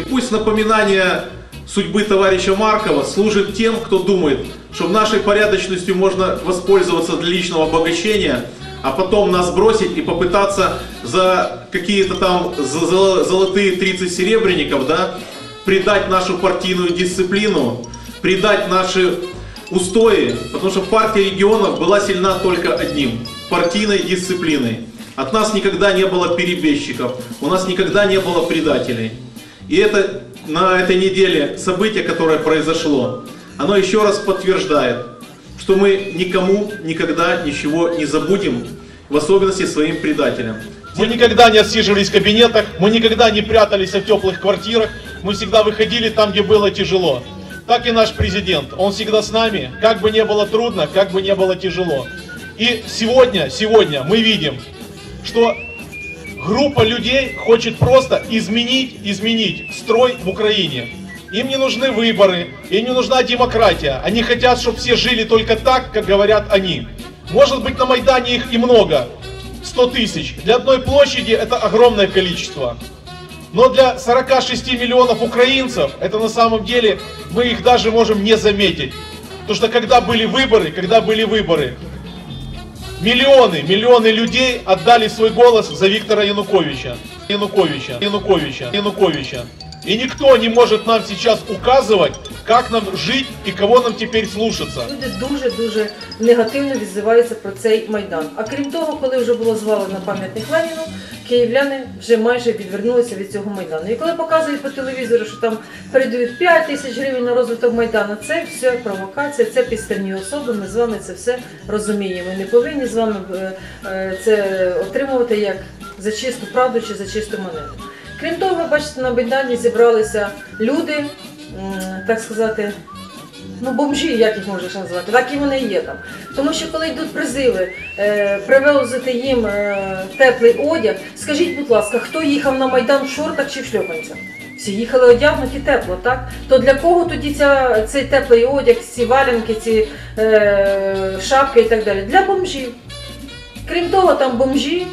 пусть напоминание судьбы товарища Маркова служит тем, кто думает, что нашей порядочностью можно воспользоваться для личного обогащения, а потом нас бросить и попытаться за какие-то там золотые 30 серебряников, да, предать нашу партийную дисциплину, предать наши устои, потому что партия регионов была сильна только одним – партийной дисциплиной. От нас никогда не было перебежчиков, у нас никогда не было предателей. И это на этой неделе событие, которое произошло, оно еще раз подтверждает, что мы никому никогда ничего не забудем, в особенности своим предателям. Мы никогда не отсиживались в кабинетах, мы никогда не прятались в теплых квартирах, мы всегда выходили там, где было тяжело. Так и наш президент, он всегда с нами, как бы не было трудно, как бы не было тяжело. И сегодня, сегодня мы видим, что группа людей хочет просто изменить, изменить строй в Украине. Им не нужны выборы, им не нужна демократия. Они хотят, чтобы все жили только так, как говорят они. Может быть, на Майдане их и много, 100 тысяч. Для одной площади это огромное количество. Но для 46 миллионов украинцев, это на самом деле, мы их даже можем не заметить. Потому что когда были выборы, когда были выборы, миллионы, миллионы людей отдали свой голос за Виктора Януковича. Януковича, Януковича, Януковича. И никто не может нам сейчас указывать, как нам жить и кого нам теперь слушаться. Люди дуже-дуже негативно відзиваються про цей майдан. А крім того, коли вже було звалено пам'ятник Леніну, київляни вже майже відвернулися від цього майдану. І коли показують по телевізору, що там передають 5 тисяч гривень на розвиток майдану, це все провокація, це підставні особи. Ми з вами це все розуміємо. Ми не повинні з вами е, е, це отримувати як за чисту правду чи за чисту монету. Крім того, ви бачите, на майдані зібралися люди, так сказати, ну, бомжі, як їх можеш назвати, так і вони є там. Тому що коли йдуть призиви, е, привезти їм е, теплий одяг, скажіть, будь ласка, хто їхав на Майдан в шортах чи в шльопанцях? Всі їхали одягнуті тепло, так? То для кого тоді ця, цей теплий одяг, ці валянки, ці е, шапки і так далі? Для бомжів. Крім того, там бомжі,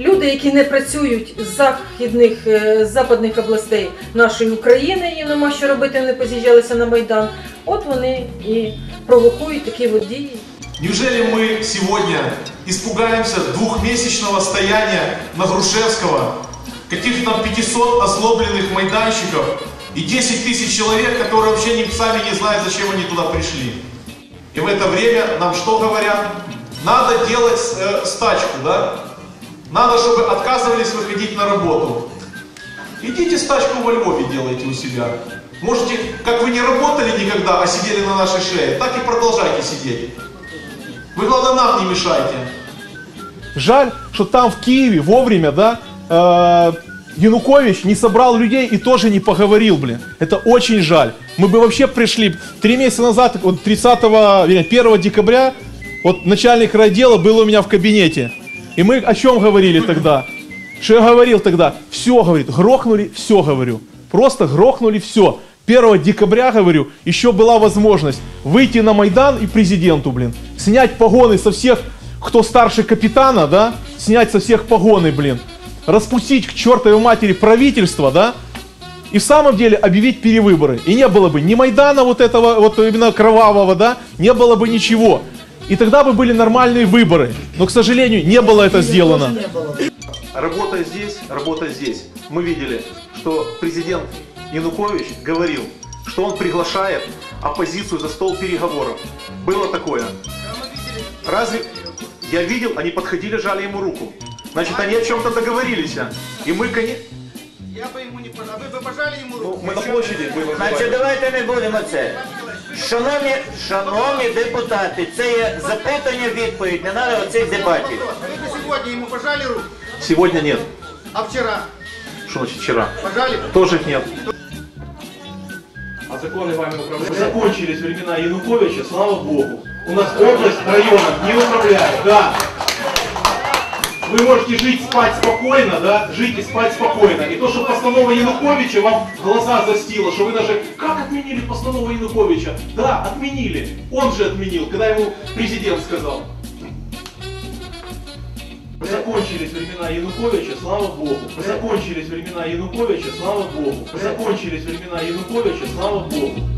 люди, які не працюють з західних е, з западних областей нашої України, їм нема що робити, вони поз'їжджалися на Майдан. От вони і провокують такі от дії. Неужели мы сегодня испугаемся двухмесячного стояния на Грушевского, каких-то там 500 озлобленных майданщиков и 10 тысяч человек, которые вообще не, сами не знают, зачем они туда пришли? И в это время нам что говорят? Надо делать э, стачку, да? Надо, чтобы отказывались выходить на работу. Идите стачку во Львове делайте у себя. Можете, как вы не работали никогда, а сидели на нашей шее, так и продолжайте сидеть. Вы, главное, нам не мешайте. Жаль, что там в Киеве вовремя, да, э, Янукович не собрал людей и тоже не поговорил, блин. Это очень жаль. Мы бы вообще пришли три месяца назад, вот 30, вернее, 1 декабря, вот начальник райдела был у меня в кабинете. И мы о чем говорили тогда? Что я говорил тогда? Все, говорит, грохнули, все, говорю. Просто грохнули все. 1 декабря, говорю, еще была возможность выйти на Майдан и президенту, блин, снять погоны со всех, кто старше капитана, да, снять со всех погоны, блин, распустить к чертовой матери правительство, да, и в самом деле объявить перевыборы. И не было бы ни Майдана вот этого, вот именно кровавого, да, не было бы ничего. И тогда бы были нормальные выборы. Но, к сожалению, не было это сделано. Работая здесь, работая здесь, мы видели, что президент Янукович говорил, что он приглашает оппозицию за стол переговоров. Было такое. Разве я видел, они подходили, жали ему руку. Значит, они о чем-то договорились. а? И мы, конечно, Я бы ему не пожал. Вы бы пожали ему руку? мы на площади были. Значить, давайте не будемо це. Шановні, шановні депутати, це є запитання, відповідь, не треба оцих дебатів. Вы бы сегодня ему пожали руку? Сегодня нет. А вчера? Что значит вчера? Пожали? Тоже нет. А законы вами управляют. Закончились времена Януковича, слава богу. У нас область районов не управляет, да. Вы можете жить, спать спокойно, да, жить и спать спокойно. И то, что постанова Януковича вам глаза застило, что вы даже, как отменили постанову Януковича? Да, отменили. Он же отменил, когда ему президент сказал. Закончились времена Януковича, слава Богу. Закончились времена Януковича, слава Богу. Закончились времена Януковича, слава Богу.